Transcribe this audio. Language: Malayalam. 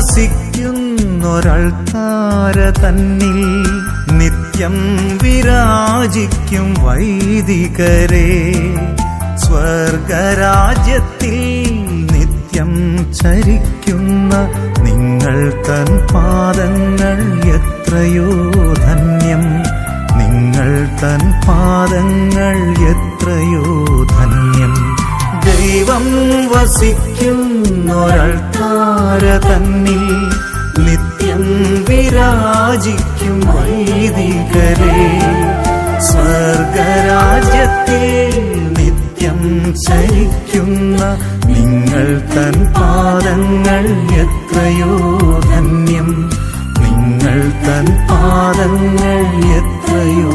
വസിക്കുന്നൊരൾത്താര തന്നിൽ നിത്യം വിരാജിക്കും വൈദികരെ. സ്വർഗരാജ്യത്തിൽ നിത്യം ചരിക്കുന്ന നിങ്ങൾ തൻ പാദങ്ങൾ എത്രയോ ധന്യം. നിങ്ങൾ തൻ പാദങ്ങൾ എത്രയോ ധന്യം. ദൈവം വസിക്കുന്നൊരൾത്താര വിരാജിക്കും വൈദികരെ. സ്വർഗരാജ്യത്തിൽ നിത്യം ചരിക്കുന്ന നിങ്ങൾ തൻ പാദങ്ങൾ എത്രയോ ധന്യം. നിങ്ങൾ തൻ പാദങ്ങൾ എത്രയോ